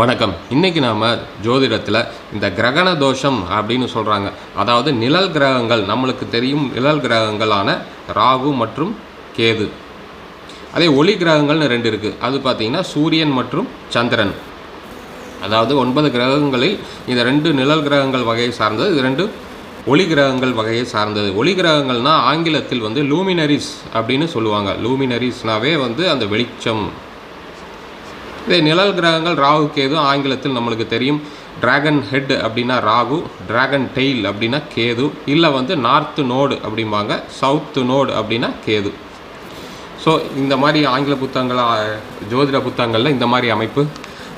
வணக்கம். இன்றைக்கி நாம் ஜோதிடத்தில் இந்த கிரகண தோஷம் அப்படின்னு சொல்கிறாங்க அதாவது நிழல் கிரகங்கள் நம்மளுக்கு தெரியும் நிழல் கிரகங்களான ராகு மற்றும் கேது. அதே ஒளி கிரகங்கள்னு ரெண்டு இருக்குது அது பார்த்தீங்கன்னா சூரியன் மற்றும் சந்திரன். அதாவது ஒன்பது கிரகங்களில் இந்த ரெண்டு நிழல் கிரகங்கள் வகையை சார்ந்தது. இது ரெண்டு ஒளி கிரகங்கள் வகையை சார்ந்தது. ஒளி கிரகங்கள்னால் ஆங்கிலத்தில் வந்து லூமினரிஸ் அப்படின்னு சொல்லுவாங்க. லூமினரிஸ்னாவே வந்து அந்த வெளிச்சம். இதே நிழல் கிரகங்கள் ராகு கேது ஆங்கிலத்தில் நம்மளுக்கு தெரியும். டிராகன் ஹெட் அப்படின்னா ராகு டிராகன் டெயில் அப்படின்னா கேது இல்லை வந்து நார்த்து நோடு அப்படிம்பாங்க சவுத்து நோடு அப்படின்னா கேது. ஸோ இந்த மாதிரி ஆங்கில புத்தகங்கள் ஜோதிட புத்தகங்களில் இந்த மாதிரி அமைப்பு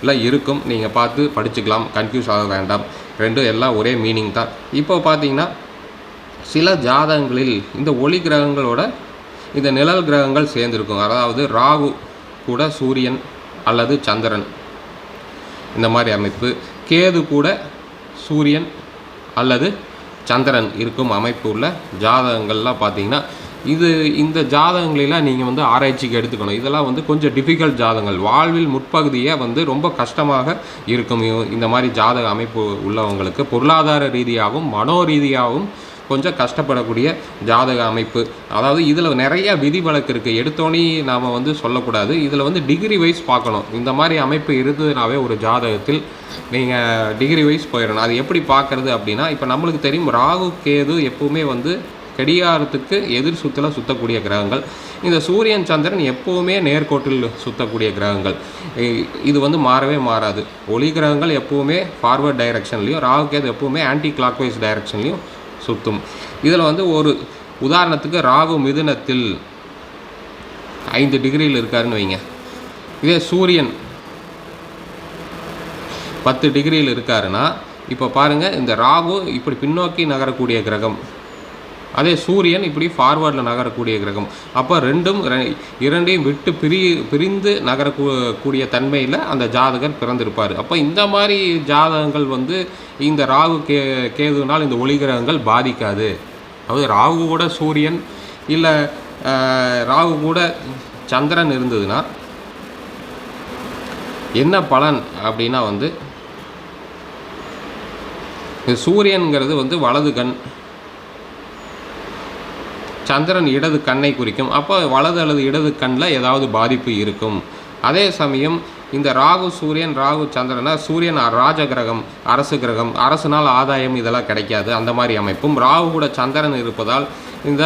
எல்லாம் இருக்கும். நீங்கள் பார்த்து படிச்சுக்கலாம் கன்ஃபியூஸ் ஆக வேண்டாம். ரெண்டும் எல்லாம் ஒரே மீனிங் தான். இப்போ பார்த்தீங்கன்னா சில ஜாதகங்களில் இந்த ஒளி கிரகங்களோட இந்த நிழல் கிரகங்கள் சேர்ந்துருக்கும். அதாவது ராகு கூட சூரியன் அல்லது சந்திரன். இந்த மாதிரி அமைப்பு. கேது கூட சூரியன் அல்லது சந்திரன் இருக்கும் அமைப்பு உள்ள ஜாதகங்கள்லாம் பார்த்தீங்கன்னா இது இந்த ஜாதகங்களெல்லாம் நீங்கள் வந்து ஆராய்ச்சிக்கு எடுத்துக்கணும். இதெல்லாம் வந்து கொஞ்சம் டிஃபிகல்ட் ஜாதகங்கள். வாழ்வில் முற்பகுதியை வந்து ரொம்ப கஷ்டமாக இருக்கும். இந்த மாதிரி ஜாதக அமைப்பு உள்ளவங்களுக்கு பொருளாதார ரீதியாகவும் மனோ ரீதியாகவும் கொஞ்சம் கஷ்டப்படக்கூடிய ஜாதக அமைப்பு. அதாவது இதில் நிறைய விதி வழக்கு இருக்குது எடுத்தோன்னே நாம் வந்து சொல்லக்கூடாது. இதில் வந்து டிகிரி வைஸ் பார்க்கணும். இந்த மாதிரி அமைப்பு இருந்ததுனாவே ஒரு ஜாதகத்தில் நீங்கள் டிகிரி வைஸ் போயிடணும். அது எப்படி பார்க்குறது அப்படின்னா இப்போ நம்மளுக்கு தெரியும் ராகு கேது எப்பவுமே வந்து கடிகாரத்துக்கு எதிர் சுற்றில் சுற்றக்கூடிய கிரகங்கள். இந்த சூரியன் சந்திரன் எப்போவுமே நேர்கோட்டில் சுற்றக்கூடிய கிரகங்கள். இது வந்து மாறவே மாறாது. ஒளி கிரகங்கள் எப்போவுமே ஃபார்வர்ட் டைரக்ஷன்லையும் ராகு கேது எப்போவுமே ஆன்டி கிளாக்வைஸ் டைரக்ஷன்லையும் சுத்தும். இதில் வந்து ஒரு உதாரணத்துக்கு ராகு மிதுனத்தில் ஐந்து டிகிரியில் இருக்காருன்னு வைங்க. இதே சூரியன் பத்து டிகிரியில் இருக்காருன்னா இப்போ பாருங்கள் இந்த ராகு இப்படி பின்னோக்கி நகரக்கூடிய கிரகம். அதே சூரியன் இப்படி ஃபார்வர்டில் நகரக்கூடிய கிரகம். அப்போ ரெண்டும் இரண்டையும் விட்டு பிரி பிரிந்து நகரக்கூ- கூடிய தன்மையில் அந்த ஜாதகர் பிறந்திருப்பார். அப்போ இந்த மாதிரி ஜாதகங்கள் வந்து இந்த ராகு கே கேதுனால் இந்த ஒளி கிரகங்கள் பாதிக்காது. அதாவது ராகு கூட சூரியன் இல்லை ராகு கூட சந்திரன் இருந்ததுன்னா என்ன பலன் அப்படின்னா வந்து சூரியன்கிறது வந்து வலது கண் சந்திரன் இடது கண்ணை குறிக்கும். அப்போ வலது அல்லது இடது கண்ணில் ஏதாவது பாதிப்பு இருக்கும். அதே சமயம் இந்த ராகு சூரியன் ராகு சந்திரனா சூரியன் ராஜ கிரகம் அரசு கிரகம் அரசுனால் ஆதாயம் இதெல்லாம் கிடைக்காது. அந்த மாதிரி அமைப்பும். ராகு கூட சந்திரன் இருப்பதால் இந்த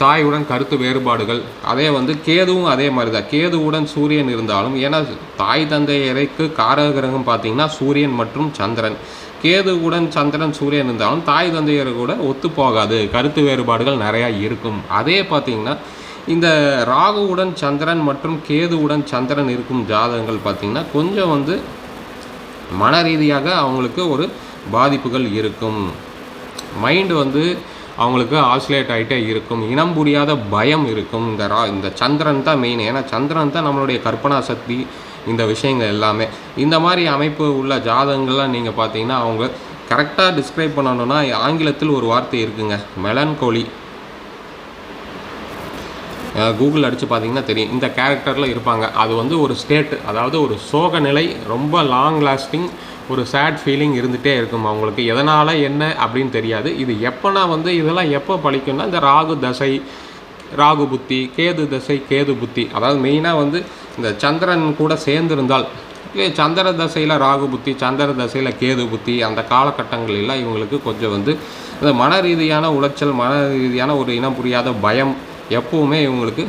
தாயுடன் கருத்து வேறுபாடுகள். அதே வந்து கேதுவும் அதே மாதிரி தான் கேதுவுடன் சூரியன் இருந்தாலும் ஏன்னா தாய் தந்தையரைக்கு காரக கிரகம் பார்த்தீங்கன்னா சூரியன் மற்றும் சந்திரன். கேதுவுடன் சந்திரன் சூரியன் இருந்தாலும் தாய் தந்தையர் கூட ஒத்து போகாது. கருத்து வேறுபாடுகள் நிறையா இருக்கும். அதே பார்த்தீங்கன்னா இந்த ராகுவுடன் சந்திரன் மற்றும் கேதுவுடன் சந்திரன் இருக்கும் ஜாதகங்கள் பார்த்தீங்கன்னா கொஞ்சம் வந்து மன ரீதியாக அவங்களுக்கு ஒரு பாதிப்புகள் இருக்கும். மைண்டு வந்து அவங்களுக்கு ஆசிலேட் ஆகிட்டே இருக்கும். இனம் புரியாத பயம் இருக்கும். இந்த ரா இந்த சந்திரன் தான் மெயின் ஏன்னா சந்திரன் தான் நம்மளுடைய கற்பனா சக்தி இந்த விஷயங்கள் எல்லாமே. இந்த மாதிரி அமைப்பு உள்ள ஜாதகங்கள்லாம் நீங்கள் பார்த்தீங்கன்னா அவங்க கரெக்டாக டிஸ்கிரைப் பண்ணணும்னா ஆங்கிலத்தில் ஒரு வார்த்தை இருக்குங்க. மெலன்கோலி கூகுள் அடித்து பார்த்தீங்கன்னா தெரியும். இந்த கேரக்டரில் இருப்பாங்க. அது வந்து ஒரு ஸ்டேட் அதாவது ஒரு சோக நிலை ரொம்ப லாங் லாஸ்டிங் ஒரு சேட் ஃபீலிங் இருந்துகிட்டே இருக்கும் அவங்களுக்கு. எதனால் என்ன அப்படின்னு தெரியாது. இது எப்போனா வந்து இதெல்லாம் எப்போ பழிக்கும்னா இந்த ராகு தசை ராகு புத்தி கேது தசை கேது புத்தி. அதாவது மெயினாக வந்து இந்த சந்திரன் கூட சேர்ந்திருந்தால் சந்திர தசையில் ராகு புத்தி சந்திர தசையில் கேது புத்தி அந்த காலகட்டங்களெல்லாம் இவங்களுக்கு கொஞ்சம் வந்து இந்த மன ரீதியான உளைச்சல் மன ரீதியான ஒரு இனம் புரியாத பயம் எப்பவுமே இவங்களுக்கு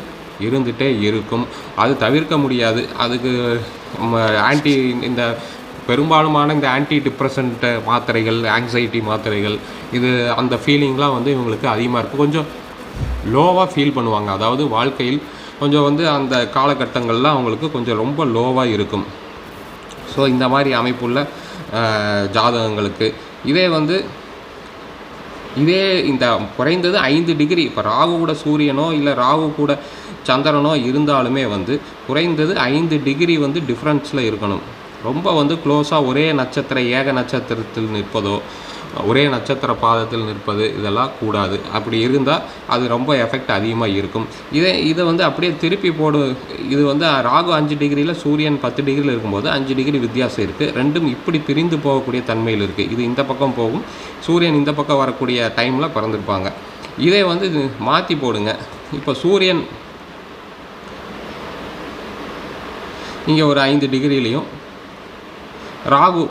இருந்துகிட்டே இருக்கும். அது தவிர்க்க முடியாது. அதுக்கு ஆன்டி இந்த பெரும்பாலுமான இந்த ஆன்டி டிப்ரெசன்ட் மாத்திரைகள் ஆங்ஸைட்டி மாத்திரைகள் இது அந்த ஃபீலிங்லாம் வந்து இவங்களுக்கு அதிகமாக இருக்கும். கொஞ்சம் லோவாக ஃபீல் பண்ணுவாங்க. அதாவது வாழ்க்கையில் கொஞ்சம் வந்து அந்த காலகட்டங்கள்லாம் அவங்களுக்கு கொஞ்சம் ரொம்ப லோவாக இருக்கும். ஸோ இந்த மாதிரி அமைப்புள்ள ஜாதகங்களுக்கு இதே வந்து இதே இந்த குறைந்தது ஐந்து டிகிரி இப்போ ராகு கூட சூரியனோ இல்லை ராகு கூட சந்திரனோ இருந்தாலுமே வந்து குறைந்தது ஐந்து டிகிரி வந்து டிஃப்ரென்ஸில் இருக்கணும். ரொம்ப வந்து க்ளோஸாக ஒரே நட்சத்திர ஏக நட்சத்திரத்தில் நிற்பதோ ஒரே நட்சத்திர பாதத்தில் நிற்பது இதெல்லாம் கூடாது. அப்படி இருந்தால் அது ரொம்ப எஃபெக்ட் அதிகமாக இருக்கும். இதே இதை வந்து அப்படியே திருப்பி போடு இது வந்து ராகு அஞ்சு டிகிரியில் சூரியன் பத்து டிகிரியில் இருக்கும்போது அஞ்சு டிகிரி வித்தியாசம் இருக்குது ரெண்டும் இப்படி பிரிந்து போகக்கூடிய தன்மையில் இருக்குது இது இந்த பக்கம் போகும் சூரியன் இந்த பக்கம் வரக்கூடிய டைமில் பிறந்திருப்பாங்க. இதே வந்து மாற்றி போடுங்க. இப்போ சூரியன் இங்கே ஒரு ஐந்து டிகிரிலையும் ராகு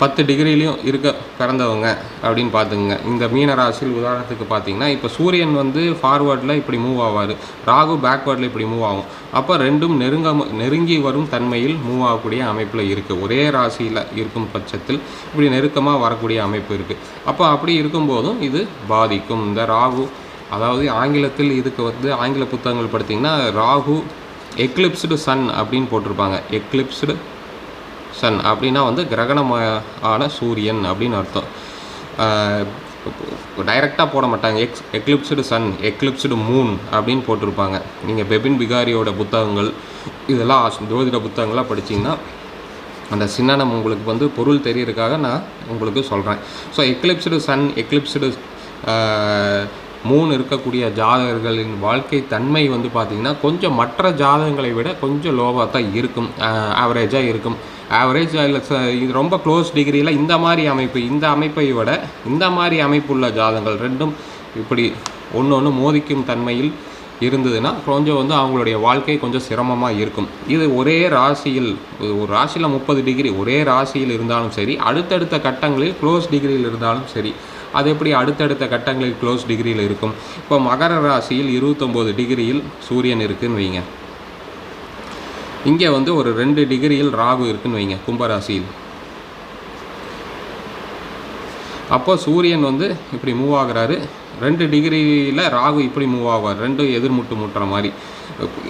பத்து டிகிரிலையும் இருக்க பிறந்தவங்க அப்படின்னு பார்த்துங்க இந்த மீன ராசியில் உதாரணத்துக்கு பார்த்தீங்கன்னா இப்போ சூரியன் வந்து ஃபார்வேர்டில் இப்படி மூவ் ஆவார். ராகு பேக்வேர்டில் இப்படி மூவ் ஆகும். அப்போ ரெண்டும் நெருங்க நெருங்கி வரும் தன்மையில் மூவ் ஆகக்கூடிய அமைப்பில் இருக்குது ஒரே ராசியில் இருக்கும் பட்சத்தில் இப்படி நெருக்கமாக வரக்கூடிய அமைப்பு இருக்குது அப்போ அப்படி இருக்கும்போதும் இது பாதிக்கும். இந்த ராகு அதாவது ஆங்கிலத்தில் இதுக்கு வந்து ஆங்கில புத்தகங்கள் படுத்திங்கன்னா ராகு எக்லிப்ஸ்டு சன் அப்படின்னு போட்டிருப்பாங்க. எக்லிப்ஸ்டு சன் அப்படின்னா வந்து கிரகணமான சூரியன் அப்படின்னு அர்த்தம். டைரெக்டாக போட மாட்டாங்க. X eclipsed sun eclipsed moon அப்படின்னு போட்டிருப்பாங்க. நீங்கள் பெபின் பிகாரியோட புத்தகங்கள் இதெல்லாம் ஜோதிட புத்தகங்களாக படிச்சீங்கன்னா அந்த சின்னனம் உங்களுக்கு வந்து பொருள் தெரியறதுக்காக நான் உங்களுக்கு சொல்கிறேன் ஸோ எக்லிப்ஸ்டு சன் எக்லிப்ஸ்டு மூணு இருக்கக்கூடிய ஜாதகர்களின் வாழ்க்கை தன்மை வந்து பார்த்திங்கன்னா கொஞ்சம் மற்ற ஜாதகங்களை விட கொஞ்சம் லோவாக தான் இருக்கும். ஆவரேஜாக இருக்கும். ஆவரேஜ் இல்லை இது ரொம்ப க்ளோஸ் டிகிரியில் இந்த மாதிரி அமைப்பு இந்த அமைப்பை விட இந்த மாதிரி அமைப்புள்ள ஜாதகங்கள் ரெண்டும் இப்படி ஒன்று ஒன்று மோதிக்கும் தன்மையில் இருந்ததுன்னா கொஞ்சம் வந்து அவங்களுடைய வாழ்க்கை கொஞ்சம் சிரமமாக இருக்கும். இது ஒரே ராசியில் ஒரு- ஒரு ராசியில் முப்பது டிகிரி ஒரே ராசியில் இருந்தாலும் சரி அடுத்தடுத்த கட்டங்களில் க்ளோஸ் டிகிரியில் இருந்தாலும் சரி அது எப்படி அடுத்தடுத்த கட்டங்களில் க்ளோஸ் டிகிரியில் இருக்கும்? இப்போ மகர ராசியில் இருபத்தொம்போது டிகிரியில் சூரியன் இருக்குன்னு வைங்க. இங்கே வந்து ஒரு ரெண்டு டிகிரியில் ராகு இருக்குன்னு வைங்க கும்பராசியில். அப்போ சூரியன் வந்து இப்படி மூவ் ஆகுறாரு. ரெண்டு டிகிரியில் ராகு இப்படி மூவ் ஆவார். ரெண்டும் எதிர்முட்டு முட்டுற மாதிரி.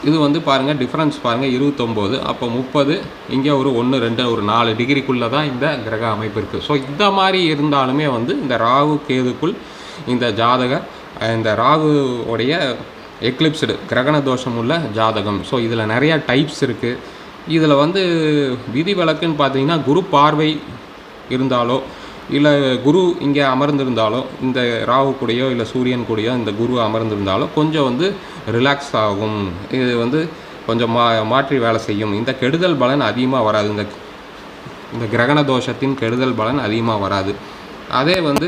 இது வந்து பாருங்கள் டிஃப்ரென்ஸ் பாருங்கள் இருபத்தொம்போது அப்போ முப்பது இங்கே ஒரு ஒன்று ரெண்டு ஒரு நாலு டிகிரிக்குள்ளே தான் இந்த கிரக அமைப்பு இருக்குது ஸோ இந்த மாதிரி இருந்தாலுமே வந்து இந்த ராகு கேதுக்குள் இந்த ஜாதக இந்த ராகு உடைய எக்லிப்ஸ்டு கிரகண தோஷம் உள்ள ஜாதகம். ஸோ இதில் நிறையா டைப்ஸ் இருக்குது இதில் வந்து விதிவிலக்குன்னு பார்த்தீங்கன்னா குரு பார்வை இருந்தாலோ இல்லை குரு இங்கே அமர்ந்திருந்தாலோ இந்த ராகு கூடயோ இல்லை சூரியன் கூடயோ இந்த குரு அமர்ந்திருந்தாலோ கொஞ்சம் வந்து ரிலாக்ஸ் ஆகும். இது வந்து கொஞ்சம் மா மாற்றி வேலை செய்யும். இந்த கெடுதல் பலன் அதிகமாக வராது. இந்த இந்த கிரகண தோஷத்தின் கெடுதல் பலன் அதிகமாக வராது. அதே வந்து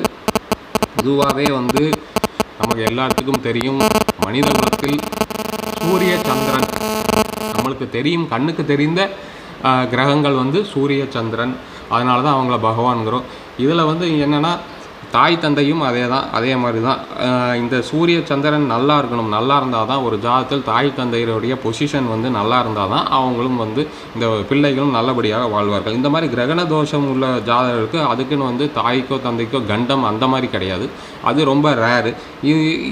இதுவாகவே வந்து நமக்கு எல்லாத்துக்கும் தெரியும் மனித குலத்தில் சூரிய சந்திரன் நம்மளுக்கு தெரியும் கண்ணுக்கு தெரிந்த கிரகங்கள் வந்து சூரிய சந்திரன் அதனால தான் அவங்கள பகவான்கிறோம் இதில் வந்து என்னென்னா தாய் தந்தையும் அதே தான் அதே மாதிரி தான் இந்த சூரிய சந்திரன் நல்லா இருக்கணும் நல்லா இருந்தால் தான் ஒரு ஜாதத்தில் தாய் தந்தையருடைய பொசிஷன் வந்து நல்லா இருந்தால் தான் அவங்களும் வந்து இந்த பிள்ளைகளும் நல்லபடியாக வாழ்வார்கள். இந்த மாதிரி கிரகண தோஷம் உள்ள ஜாதகருக்கு அதுக்குன்னு வந்து தாய்க்கோ தந்தைக்கோ கண்டம் அந்த மாதிரி கிடையாது. அது ரொம்ப ரேரு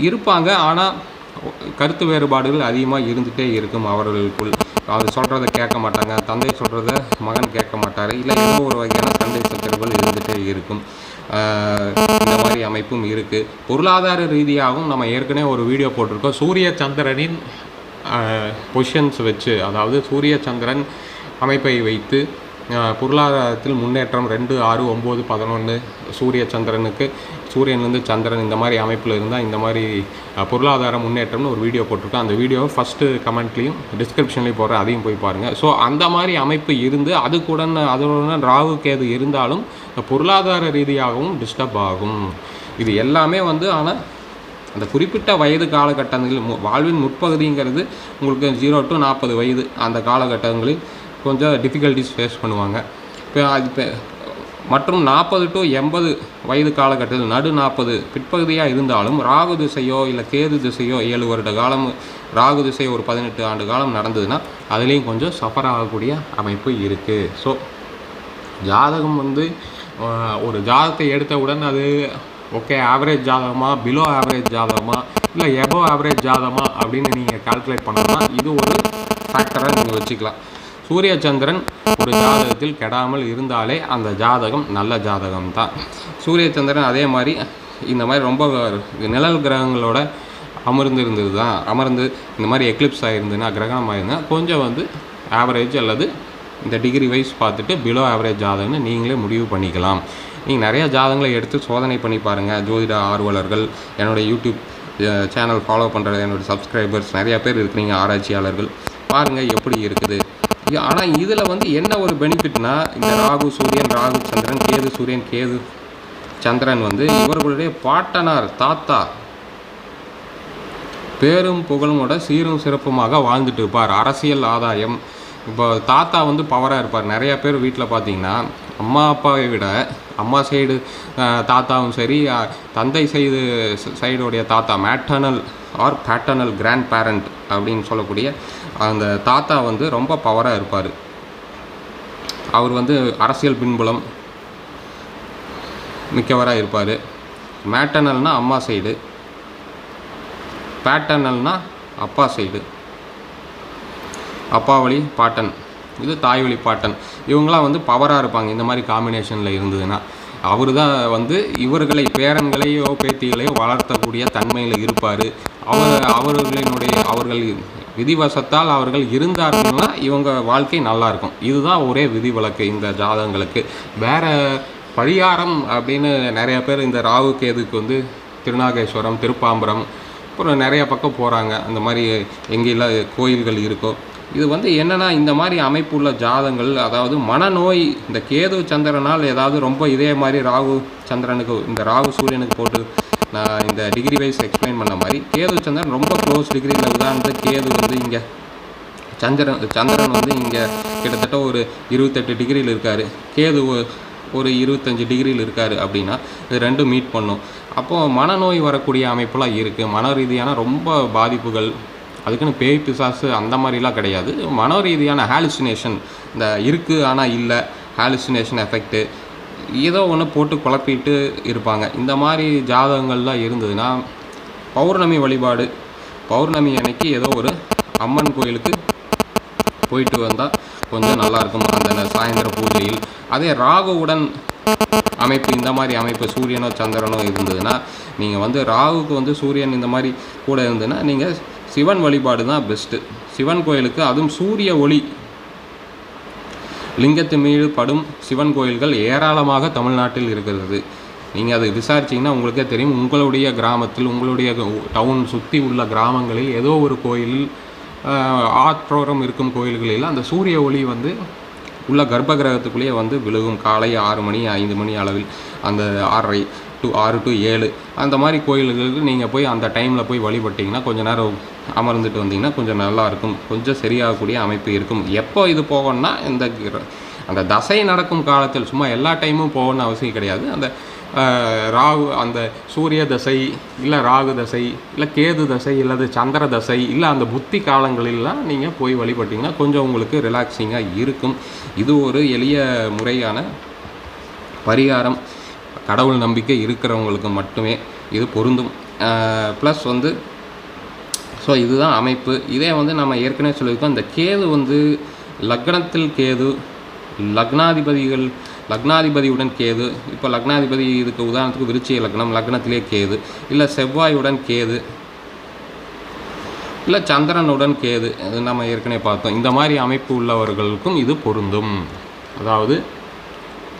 இருப்பாங்க ஆனால் கருத்து வேறுபாடுகள் அதிகமாக இருந்துகிட்டே இருக்கும் அவர்களுக்குள். அது சொல்கிறத கேட்க மாட்டாங்க. தந்தை சொல்கிறத மகன் கேட்க மாட்டார். இல்லை ஏதோ ஒரு வகையான சண்டை சச்சரவுகள் இருந்துகிட்டே இருக்கும். இந்த மாதிரி அமைப்பும் இருக்குது பொருளாதார ரீதியாகவும் நம்ம ஏற்கனவே ஒரு வீடியோ போட்டிருக்கோம். சூரிய சந்திரனின் பொசிஷன்ஸ் வச்சு அதாவது சூரிய சந்திரன் அமைப்பை வைத்து பொருளாதாரத்தில் முன்னேற்றம் ரெண்டு ஆறு ஒம்பது பதினொன்று சூரிய சந்திரனுக்கு சூரியன்லேருந்து சந்திரன் இந்த மாதிரி அமைப்பில் இருந்தால் இந்த மாதிரி பொருளாதார முன்னேற்றம்னு ஒரு வீடியோ போட்டிருக்கோம். அந்த வீடியோவை ஃபஸ்ட்டு கமெண்ட்லேயும் டிஸ்கிரிப்ஷன்லேயும் போடுற அதையும் போய் பாருங்கள் ஸோ அந்த மாதிரி அமைப்பு இருந்து அது கூட அதோட ராகு கேது இருந்தாலும் பொருளாதார ரீதியாகவும் டிஸ்டர்ப் ஆகும். இது எல்லாமே வந்து ஆனால் அந்த குறிப்பிட்ட வயது காலகட்டங்களில் மு- வாழ்வின் முற்பகுதிங்கிறது உங்களுக்கு ஜீரோ டு நாற்பது வயது அந்த காலகட்டங்களில் கொஞ்சம் டிஃபிகல்ட்டிஸ் ஃபேஸ் பண்ணுவாங்க. இப்போ அது இப்போ மற்றும் நாற்பது டு எண்பது வயது காலகட்டத்தில் நடு நாற்பது பிற்பகுதியாக இருந்தாலும் ராகு திசையோ இல்லை கேது திசையோ ஏழு வருட காலம் ராகு திசை ஒரு பதினெட்டு ஆண்டு காலம் நடந்ததுன்னா அதுலேயும் கொஞ்சம் சஃபர் ஆகக்கூடிய அமைப்பு இருக்குது ஸோ ஜாதகம் வந்து ஒரு ஜாதகத்தை எடுத்தவுடன் அது ஓகே ஆவரேஜ் ஜாதகமாக பிலோ ஆவரேஜ் ஜாதகமாக இல்லை எபோ ஆவரேஜ் ஜாதகமாக அப்படின்னு நீங்கள் கால்குலேட் பண்ணோம்னா இது ஒரு ஃபேக்டராக நீங்கள் வச்சுக்கலாம். சூரிய சந்திரன் ஒரு ஜாதகத்தில் கெடாமல் இருந்தாலே அந்த ஜாதகம் நல்ல ஜாதகம் தான் சூரிய சந்திரன் அதே மாதிரி இந்த மாதிரி ரொம்ப நிழல் கிரகங்களோட அமர்ந்து இருந்தது தான் அமர்ந்து இந்த மாதிரி எக்லிப்ஸ் ஆகிருந்ததுன்னா கிரகம் ஆயிருந்தால் கொஞ்சம் வந்து ஆவரேஜ் அல்லது இந்த டிகிரி வைஸ் பார்த்துட்டு பிலோ ஆவரேஜ் ஜாதகம்னு நீங்களே முடிவு பண்ணிக்கலாம். நீங்கள் நிறைய ஜாதகங்களை எடுத்து சோதனை பண்ணி பாருங்கள் ஜோதிட ஆர்வலர்கள் என்னுடைய யூடியூப் சேனல் ஃபாலோ பண்ணுற என்னுடைய சப்ஸ்கிரைபர்ஸ் நிறையா பேர் இருக்கிறீங்க ஆராய்ச்சியாளர்கள். பாருங்கள் எப்படி இருக்குது. ஆனால் இதில் வந்து என்ன ஒரு பெனிஃபிட்னா இந்த ராகு சூரியன் ராகு சந்திரன் கேது சூரியன் கேது சந்திரன் வந்து இவர்களுடைய பாட்டனார் தாத்தா பேரும் புகழுமோட சீரும் சிறப்புமாக வாழ்ந்துட்டு இருப்பார். அரசியல் ஆதாயம். இப்போ தாத்தா வந்து பவராக இருப்பார். நிறைய பேர் வீட்டில் பார்த்தீங்கன்னா அம்மா அப்பாவை விட அம்மா சைடு தாத்தாவும் சரி தந்தை சைடு சைடுடைய தாத்தா maternal or paternal grand parent அப்படின்னு சொல்லக்கூடிய அந்த தாத்தா வந்து ரொம்ப பவராக இருப்பார். அவர் வந்து அரசியல் பின்புலம் மிக்கவராக இருப்பார். மேட்டர்னல்னால் அம்மா சைடு பேட்டர்னல்னால் அப்பா சைடு. அப்பா வழி பாட்டன். இது தாய்வழி பாட்டன். இவங்களாம் வந்து பவராக இருப்பாங்க. இந்த மாதிரி காம்பினேஷனில் இருந்ததுன்னா. அவர் தான் வந்து இவர்களை பேரன்களையோ பேத்திகளையோ வளர்த்தக்கூடிய தன்மையில் இருப்பார். அவர் அவர்களினுடைய அவர்கள் விதிவசத்தால் அவர்கள் இருந்தார்கள்னா இவங்க வாழ்க்கை நல்லாயிருக்கும் இதுதான் ஒரே விதிவிலக்கு இந்த ஜாதகங்களுக்கு. வேற பரிகாரம் அப்படின்னு நிறைய பேர் இந்த ராகு கேதுக்கு வந்து திருநாகேஸ்வரம் திருப்பாம்பரம் அப்புறம் நிறைய பக்கம் போகிறாங்க அந்த மாதிரி எங்கெல்லாம் கோயில்கள் இருக்கோ இது வந்து என்னென்னா இந்த மாதிரி அமைப்புள்ள ஜாதங்கள் அதாவது மனநோய் இந்த கேது சந்திரனால் ஏதாவது ரொம்ப இதே மாதிரி ராகு சந்திரனுக்கு இந்த ராகு சூரியனுக்கு போட்டு நான் இந்த டிகிரி வைஸ் எக்ஸ்பிளைன் பண்ண மாதிரி கேது சந்திரன் ரொம்ப க்ளோஸ் டிகிரியில் உதாரணத்துக்கு கேது வந்து இங்கே சந்திரன் சந்திரன் வந்து இங்கே கிட்டத்தட்ட ஒரு இருபத்தெட்டு டிகிரியில் இருக்கார். கேது ஒரு இருபத்தஞ்சு டிகிரியில் இருக்கார் அப்படின்னா இது ரெண்டும் மீட் பண்ணும். அப்போது மனநோய் வரக்கூடிய அமைப்புலாம் இருக்குது மன ரீதியான ரொம்ப பாதிப்புகள் அதுக்குன்னு பேய் பிசாசு அந்த மாதிரிலாம் கிடையாது. மன ரீதியான ஹாலுசினேஷன் இந்த இருக்குது ஆனால் இல்லை ஹாலுசினேஷன் எஃபெக்ட்டு ஏதோ ஒன்று போட்டு குழப்பிட்டு இருப்பாங்க. இந்த மாதிரி ஜாதகங்கள்லாம் இருந்ததுன்னா பௌர்ணமி வழிபாடு பௌர்ணமி அன்னைக்கு ஏதோ ஒரு அம்மன் கோயிலுக்கு போயிட்டு வந்தால் கொஞ்சம் நல்லா இருக்கும். அந்த சாயந்தர பூஜையில். அதே ராகுவுடன் அமைப்பு இந்த மாதிரி அமைப்பு சூரியனோ சந்திரனோ இருந்ததுன்னா நீங்கள் வந்து ராகுக்கு வந்து சூரியன் இந்த மாதிரி கூட இருந்ததுன்னா நீங்கள் சிவன் வழிபாடு தான் பெஸ்ட்டு சிவன் கோயிலுக்கு அதுவும் சூரிய ஒளி. லிங்கத்து மீது படும் சிவன் கோயில்கள் ஏராளமாக தமிழ்நாட்டில் இருக்கிறது. நீங்கள் அதை விசாரிச்சீங்கன்னா உங்களுக்கே தெரியும். உங்களுடைய கிராமத்தில் உங்களுடைய டவுன் சுற்றி உள்ள கிராமங்களில் ஏதோ ஒரு கோயிலில் ஆற்றோரம் இருக்கும் கோயில்களில் அந்த சூரிய ஒளி வந்து உள்ள கர்ப்ப கிரகத்துக்குள்ளேயே வந்து விழுகும். காலை ஆறு மணி ஐந்து மணி அளவில் அந்த ஆறரை டு ஆறு டு ஏழு. அந்த மாதிரி கோயில்களுக்கு நீங்கள் போய் அந்த டைமில் போய் வழிபட்டிங்கன்னா கொஞ்சம் நேரம் அமர்ந்துட்டு வந்தீங்கன்னா கொஞ்சம் நல்லாயிருக்கும் கொஞ்சம் சரியாகக்கூடிய அமைப்பு இருக்கும். எப்போ இது போகணும்னா இந்த அந்த தசை நடக்கும் காலத்தில் சும்மா எல்லா டைமும் போகணும்னு அவசியம் கிடையாது. அந்த ராகு அந்த சூரிய தசை இல்லை ராகு தசை இல்லை கேது தசை இல்லது சந்திர தசை இல்லை அந்த புத்தி காலங்களிலாம் நீங்கள் போய் வழிபட்டிங்கன்னா கொஞ்சம் உங்களுக்கு ரிலாக்ஸிங்காக இருக்கும். இது ஒரு எளிய முறையான பரிகாரம். கடவுள் நம்பிக்கை இருக்கிறவங்களுக்கு மட்டுமே இது பொருந்தும். ப்ளஸ் வந்து ஸோ இதுதான் அமைப்பு. இதே வந்து நம்ம ஏற்கனவே சொல்லியிருக்கோம் இந்த கேது வந்து லக்னத்தில் கேது லக்னாதிபதிகள் லக்னாதிபதியுடன் கேது இப்போ லக்னாதிபதி இதுக்கு உதாரணத்துக்கு விருச்சிய லக்னம் லக்னத்திலே கேது இல்லை செவ்வாயுடன் கேது இல்லை சந்திரனுடன் கேது அது நம்ம ஏற்கனவே பார்த்தோம். இந்த மாதிரி அமைப்பு உள்ளவர்களுக்கும் இது பொருந்தும். அதாவது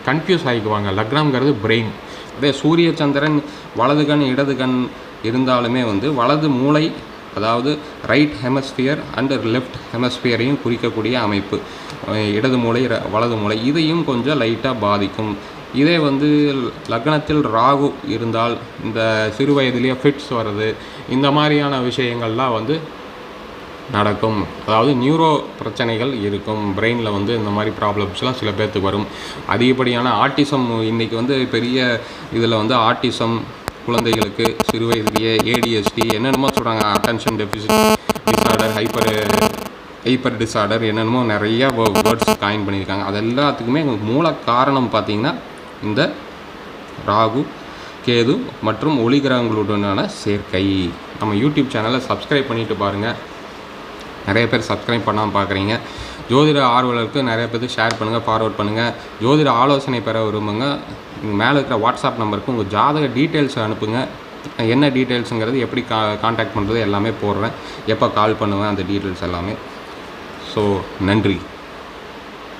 கன்ஃபியூஸ் ஆகிக்குவாங்க லக்னம்ங்கிறது பிரெயின் அதே சூரிய சந்திரன் வலது கண் இடது கண் இருந்தாலுமே வந்து வலது மூளை அதாவது ரைட் ஹெமஸ்பியர் அண்ட் லெஃப்ட் ஹெமஸ்பியரையும் குறிக்கக்கூடிய அமைப்பு. இடது மூளை ர- வலது மூளை இதையும் கொஞ்சம் லைட்டாக பாதிக்கும். இதே வந்து லக்னத்தில் ராகு இருந்தால் இந்த சிறு வயதிலேயே ஃபிட்ஸ் வர்றது இந்த மாதிரியான விஷயங்கள்லாம் வந்து நடக்கும். அதாவது நியூரோ பிரச்சனைகள் இருக்கும். பிரெயினில் வந்து இந்த மாதிரி ப்ராப்ளம்ஸ்லாம் சில பேர்த்துக்கு வரும். அதிகப்படியான ஆட்டிசம் இன்றைக்கி வந்து பெரிய இதில் வந்து ஆட்டிசம் குழந்தைகளுக்கு சிறு வயதிலேயே ஏடிஎஸ்டி என்னென்னமோ சொல்கிறாங்க attention deficit disorder hyper hyper disorder என்னென்னமோ நிறைய வேர்ட்ஸ் காயின் பண்ணியிருக்காங்க. அது எல்லாத்துக்குமே மூல காரணம் பார்த்திங்கன்னா இந்த ராகு கேது மற்றும் ஒளி கிரகங்களுடனான சேர்க்கை. நம்ம யூடியூப் சேனலை சப்ஸ்கிரைப் பண்ணிவிட்டு பாருங்கள் நிறைய பேர் சப்ஸ்கிரைப் பண்ணாமல் பார்க்குறீங்க ஜோதிட ஆர்வலருக்கு நிறைய பேருக்கு ஷேர் பண்ணுங்கள் ஃபார்வர்ட் பண்ணுங்கள் ஜோதிட ஆலோசனை பெற விரும்புங்க. இங்கே மேலே இருக்கிற வாட்ஸ்அப் நம்பருக்கு உங்கள் ஜாதக டீட்டெயில்ஸ் அனுப்புங்க. என்ன டீட்டெயில்ஸுங்கிறது எப்படி கா காண்டாக்ட் பண்ணுறது எல்லாமே போடுறேன். எப்போ கால் பண்ணுவேன் அந்த டீட்டெயில்ஸ் எல்லாமே. ஸோ நன்றி.